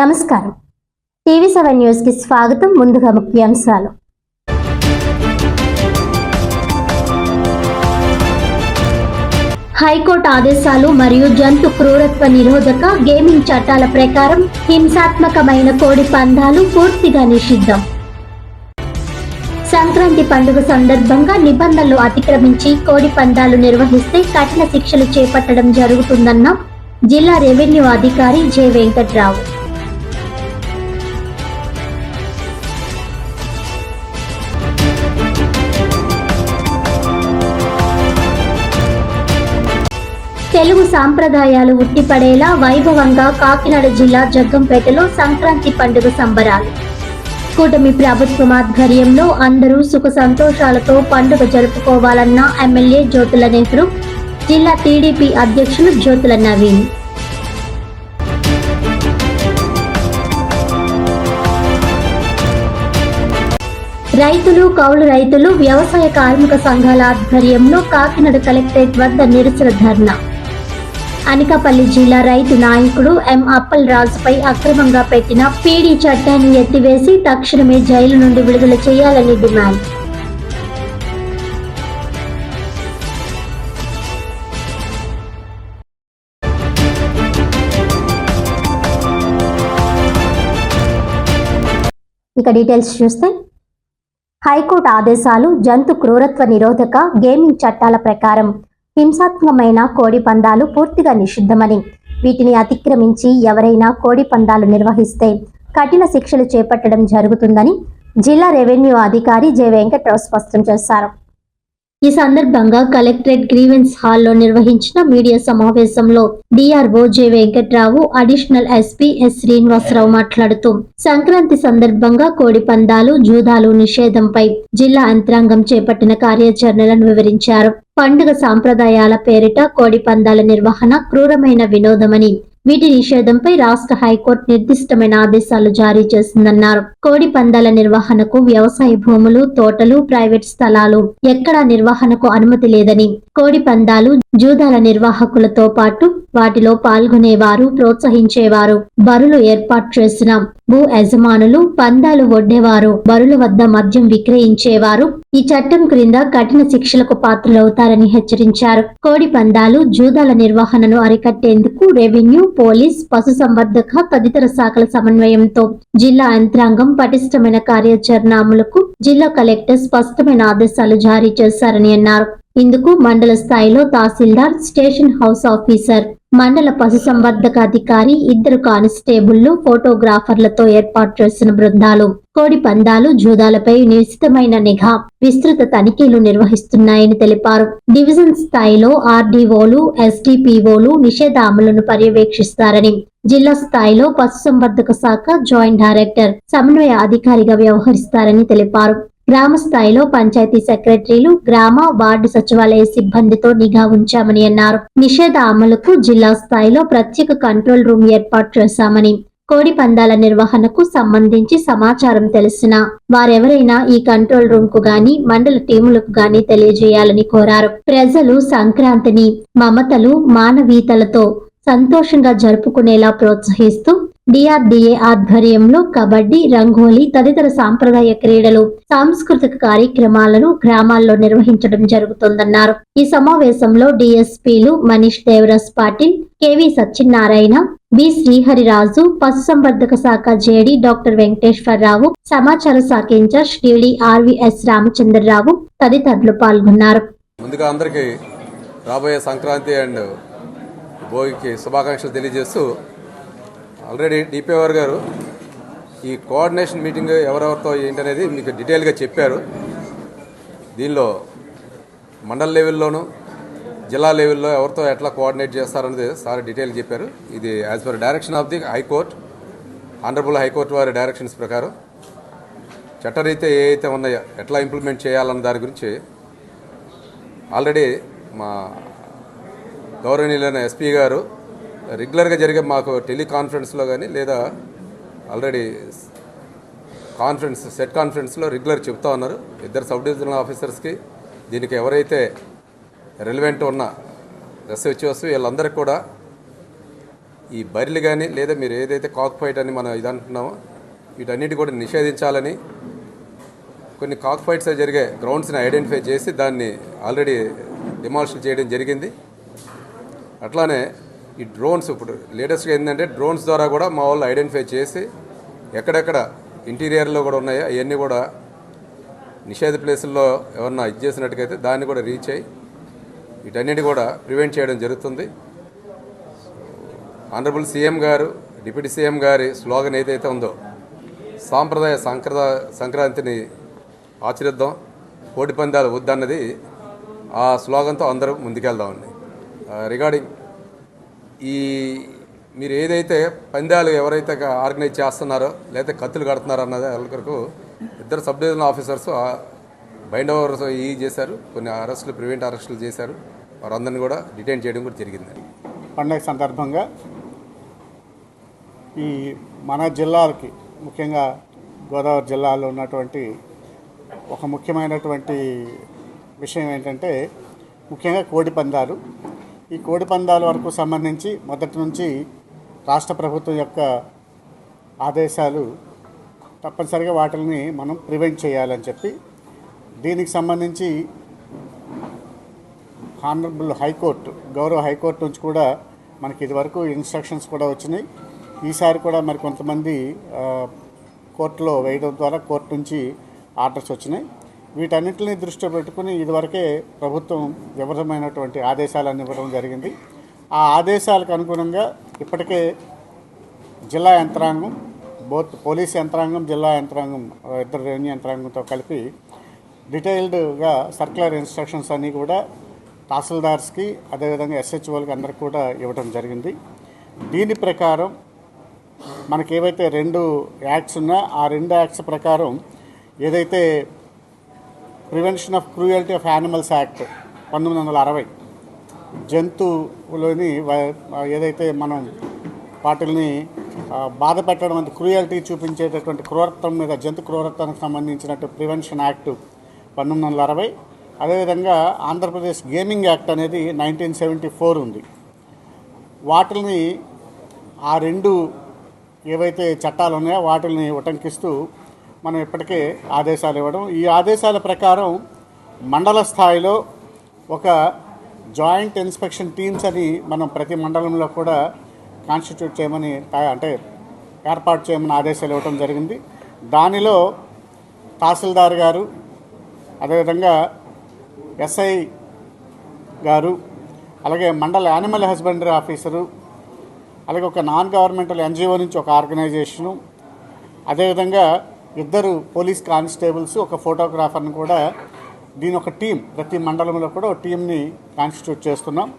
నమస్కారం. TV seven న్యూస్కి స్వాగతం. ముందుగా ముఖ్యాంశాలు. హైకోర్టు ఆదేశాలు మరియు జంతు క్రూరత్వ నిరోధక గేమింగ్ చట్టాల ప్రకారం హింసాత్మకమైన కోడి పందాలు పూర్తిగా నిషిద్ధం. సంక్రాంతి పండుగ సందర్భంగా నిబంధనలు అతిక్రమించి కోడి పందాలు నిర్వహిస్తే కఠిన శిక్షలు చేపట్టడం జరుగుతుందన్న జిల్లా రెవెన్యూ అధికారి జె వెంకట్రావు. తెలుగు సాంప్రదాయాలు ఉట్టిపడేలా వైభవంగా కాకినాడ జిల్లా జగ్గంపేటలో సంక్రాంతి పండుగ సంబరాలు. కూటమి ప్రభుత్వం ఆధ్వర్యంలో అందరూ సుఖ సంతోషాలతో పండుగ జరుపుకోవాలన్న ఎమ్మెల్యే జ్యోతుల నెహ్రూ జిల్లా టీడీపీ అధ్యక్షులు జ్యోతుల నవీన్. రైతులు కౌలు రైతులు వ్యవసాయ కార్మిక సంఘాల ఆధ్వర్యంలో కాకినాడ కలెక్టరేట్ వద్ద నిరసన ధర్నా. అనకాపల్లి జిల్లా రైతు నాయకుడు ఎం అప్పల్ రాజుపై అక్రమంగా పెట్టిన పీడీ చట్టాన్ని ఎత్తివేసి తక్షణమే జైలు నుండి విడుదల చేయాలని డిమాండ్. ఇక డీటెయిల్స్ చూస్తే హైకోర్టు ఆదేశాలు జంతు క్రూరత్వ నిరోధక గేమింగ్ చట్టాల ప్రకారం హింసాత్మకమైన కోడి పందాలు పూర్తిగా నిషిద్ధమని. వీటిని అతిక్రమించి ఎవరైనా కోడి పందాలు నిర్వహిస్తే కఠిన శిక్షలు చేపట్టడం జరుగుతుందని జిల్లా రెవెన్యూ అధికారి జె వెంకట్రావు స్పష్టం చేశారు. ఈ సందర్భంగా కలెక్టరేట్ గ్రీవెన్స్ హాల్లో నిర్వహించిన మీడియా సమావేశంలో DRO J Venkatrao additional SP S Srinivasarao మాట్లాడుతూ సంక్రాంతి సందర్భంగా కోడి పందాలు జూదాలు నిషేధంపై జిల్లా యంత్రాంగం చేపట్టిన కార్యాచరణలను వివరించారు. పండుగ సాంప్రదాయాల పేరిట కోడి పందాల నిర్వహణ క్రూరమైన వినోదమని వీటి నిషేధంపై రాష్ట్ర హైకోర్టు నిర్దిష్టమైన ఆదేశాలు జారీ చేసిందన్నారు. కోడి పందాల నిర్వహణకు వ్యవసాయ భూములు తోటలు ప్రైవేట్ స్థలాలు ఎక్కడా నిర్వహణకు అనుమతి లేదని కోడి పందాలు జూదాల నిర్వాహకులతో పాటు వాటిలో పాల్గొనేవారు ప్రోత్సహించేవారు. బరులు ఏర్పాటు చేసిన భూ యజమానులు పందాలు ఒడ్డేవారు బరుల వద్ద మద్యం విక్రయించేవారు. ఈ చట్టం క్రింద కఠిన శిక్షలకు పాత్రలవుతారని హెచ్చరించారు. కోడి పందాలు జూదాల నిర్వహణను అరికట్టేందుకు రెవెన్యూ పోలీస్ పశుసంవర్ధక తదితర శాఖల సమన్వయంతో జిల్లా యంత్రాంగం పటిష్టమైన కార్యాచరణ అమలుకు జిల్లా కలెక్టర్ స్పష్టమైన ఆదేశాలు జారీ చేశారని అన్నారు. ఇందుకు మండల స్థాయిలో తహసీల్దార్ స్టేషన్ హౌస్ ఆఫీసర్ మండల పశుసంవర్ధక అధికారి ఇద్దరు కానిస్టేబుళ్ళు ఫోటోగ్రాఫర్లతో ఏర్పాటు చేసిన బృందాలు కోడి పందాలు జూదాలపై నిశ్చితమైన నిఘా విస్తృత తనిఖీలు నిర్వహిస్తున్నాయని తెలిపారు. డివిజన్ స్థాయిలో ఆర్డీఓలు ఎస్డిపిఓలు నిషేధ అమలును పర్యవేక్షిస్తారని జిల్లా స్థాయిలో పశుసంవర్ధక శాఖ జాయింట్ డైరెక్టర్ సమన్వయ అధికారిగా వ్యవహరిస్తారని తెలిపారు. గ్రామ స్థాయిలో పంచాయతీ సెక్రటరీలు గ్రామ వార్డు సచివాలయ సిబ్బందితో నిఘా ఉంచామని అన్నారు. నిషేధ అమలుకు జిల్లా స్థాయిలో ప్రత్యేక కంట్రోల్ రూమ్ ఏర్పాటు చేశామని కోడి పందాల నిర్వహణకు సంబంధించి సమాచారం తెలిసిన వారెవరైనా ఈ కంట్రోల్ రూమ్కు గాని మండల టీములకు గాని తెలియజేయాలని కోరారు. ప్రజలు సంక్రాంతిని మమతలు మానవీయతలతో సంతోషంగా జరుపుకునేలా ప్రోత్సహిస్తూ డిఆర్డిఏ ఆధ్వర్యంలో కబడ్డీ రంగోలీ తదితర సాంప్రదాయ క్రీడలు సాంస్కృతిక కార్యక్రమాలను గ్రామాల్లో నిర్వహించడం జరుగుతుందన్నారు. ఈ సమావేశంలో డిఎస్పీలు మనీష్ దేవరాజ్ పాటిల్ కెవి సత్యనారాయణ బి శ్రీహరిరాజు పశుసంవర్ధక శాఖ జేడి డాక్టర్ వెంకటేశ్వరరావు సమాచార శాఖ ఇన్ఛార్జ్ డిడి ఆర్వీఎస్ రామచంద్రరావు తదితరులు పాల్గొన్నారు. ముందుగా అందరికీ రాబోయే సంక్రాంతి అండ్ భోగికి శుభాకాంక్షలు తెలియజేస్తూ ఆల్రెడీ డిపిఆర్ గారు ఈ కోఆర్డినేషన్ మీటింగ్ ఎవరెవరితో ఏంటనేది మీకు డీటెయిల్గా చెప్పారు. దీనిలో మండల లెవెల్లోనూ జిల్లా లెవెల్లో ఎవరితో ఎట్లా కోఆర్డినేట్ చేస్తారనేది సార్ డీటెయిల్ చెప్పారు. ఇది as per direction of the high court honourable high court వారి డైరెక్షన్స్ ప్రకారం. చట్టరీత్యా ఏ అయితే ఉన్నాయో ఎట్లా ఇంప్లిమెంట్ చేయాలన్న దాని గురించి ఆల్రెడీ మా గౌరవనీయులైన ఎస్పీ గారు రెగ్యులర్గా జరిగే మాకు టెలికాన్ఫరెన్స్లో కానీ లేదా ఆల్రెడీ కాన్ఫరెన్స్ సెట్ కాన్ఫరెన్స్లో రెగ్యులర్ చెప్తా ఉన్నారు. ఇద్దరు సబ్ డివిజనల్ ఆఫీసర్స్కి దీనికి ఎవరైతే రెలివెంట్ ఉన్న ఎస్హెచ్ఓస్ వీళ్ళందరికీ కూడా ఈ బరిలు కానీ లేదా మీరు ఏదైతే కాక్ ఫైట్ అని మనం ఇది అంటున్నామో వీటన్నిటి కూడా నిషేధించాలని కొన్ని కాక్ ఫైట్స్ జరిగే గ్రౌండ్స్ని ఐడెంటిఫై చేసి దాన్ని ఆల్రెడీ డిమాలిషన్ చేయడం జరిగింది. అట్లానే ఈ డ్రోన్స్ ఇప్పుడు లేటెస్ట్గా ఏంటంటే డ్రోన్స్ ద్వారా కూడా మా వాళ్ళు ఐడెంటిఫై చేసి ఎక్కడెక్కడ ఇంటీరియర్లో కూడా ఉన్నాయో అవన్నీ కూడా నిషేధ ప్లేసుల్లో ఎవరన్నా ఇది చేసినట్టుకైతే దాన్ని కూడా రీచ్ అయ్యి వీటన్నిటి కూడా ప్రివెంట్ చేయడం జరుగుతుంది. ఆనరబుల్ సీఎం గారు డిప్యూటీ సీఎం గారి స్లోగన్ ఏదైతే ఉందో సాంప్రదాయ సంక్రదా సంక్రాంతిని ఆచరిద్దాం పోటీ పందాలు వద్దన్నది ఆ స్లోగన్తో అందరూ ముందుకెళ్దామండి. Uh, రిగార్డింగ్ ఈ మీరు ఏదైతే పందాలు ఎవరైతే ఆర్గనైజ్ చేస్తున్నారో లేదా కత్తులు కడుతున్నారో అన్నది వాళ్ళకు ఇద్దరు sub divisional officers bind overs ఈ చేశారు కొన్ని అరెస్టులు ప్రివెంట్ అరెస్టులు చేశారు. వారందరిని కూడా డిటైన్ చేయడం కూడా జరిగింది. పండగ సందర్భంగా ఈ మన జిల్లాలకి ముఖ్యంగా గోదావరి జిల్లాలో ఉన్నటువంటి ఒక ముఖ్యమైనటువంటి విషయం ఏంటంటే ముఖ్యంగా కోడి పందాలు ఈ కోడి పందాల వరకు సంబంధించి మొదటి నుంచి రాష్ట్ర ప్రభుత్వం యొక్క ఆదేశాలు తప్పనిసరిగా వాటిని మనం ప్రివెంట్ చేయాలని చెప్పి దీనికి సంబంధించి హానరబుల్ హైకోర్టు గౌరవ హైకోర్టు నుంచి కూడా మనకి ఇదివరకు ఇన్స్ట్రక్షన్స్ కూడా వచ్చినాయి. ఈసారి కూడా మరి కొంతమంది కోర్టులో వేయడం ద్వారా కోర్టు నుంచి ఆర్డర్స్ వచ్చినాయి. వీటన్నిటిని దృష్టిలో పెట్టుకుని ఇదివరకే ప్రభుత్వం వివరమైనటువంటి ఆదేశాలను ఇవ్వడం జరిగింది. ఆ ఆదేశాలకు అనుగుణంగా ఇప్పటికే జిల్లా యంత్రాంగం బోత్ పోలీస్ యంత్రాంగం జిల్లా యంత్రాంగం ఇద్దరు రెవెన్యూ యంత్రాంగంతో కలిపి డీటెయిల్డ్గా సర్క్యులర్ ఇన్స్ట్రక్షన్స్ అన్నీ కూడా తహసీల్దార్స్కి అదేవిధంగా ఎస్హెచ్ఓలకి అందరికి కూడా ఇవ్వడం జరిగింది. దీని ప్రకారం మనకి ఏవైతే రెండు యాక్ట్స్ ఉన్నా ఆ రెండు యాక్ట్స్ ప్రకారం ఏదైతే prevention of cruelty of animals act పంతొమ్మిది వందల అరవై. జంతువులోని ఏదైతే మనం వాటిల్ని బాధ పెట్టడం అంటే క్రూయల్టీ చూపించేటటువంటి క్రూరత్వం మీద జంతు క్రూరత్వానికి సంబంధించినట్టు ప్రివెన్షన్ యాక్ట్ పంతొమ్మిది వందల అరవై. అదేవిధంగా ఆంధ్రప్రదేశ్ గేమింగ్ యాక్ట్ అనేది నైన్టీన్ సెవెంటీ ఫోర్ ఉంది. వాటిని ఆ రెండు ఏవైతే చట్టాలు ఉన్నాయో వాటిని ఉటంకిస్తూ మనం ఇప్పటికే ఆదేశాలు ఇవ్వడం. ఈ ఆదేశాల ప్రకారం మండల స్థాయిలో ఒక జాయింట్ ఇన్స్పెక్షన్ టీమ్స్ అని మనం ప్రతి మండలంలో కూడా కాన్స్టిట్యూట్ చేయమని అంటే ఏర్పాటు చేయమని ఆదేశాలు ఇవ్వడం జరిగింది. దానిలో తహసీల్దార్ గారు అదేవిధంగా ఎస్ఐ గారు అలాగే మండల యానిమల్ హస్బెండరీ ఆఫీసరు అలాగే ఒక నాన్ గవర్నమెంటల్ ఎన్జిఓ నుంచి ఒక ఆర్గనైజేషను అదేవిధంగా ఇద్దరు పోలీస్ కానిస్టేబుల్స్ ఒక ఫోటోగ్రాఫర్ని కూడా దీని ఒక టీం ప్రతి మండలంలో కూడా ఒక టీంని కాన్స్టిట్యూట్ చేస్తున్నాం.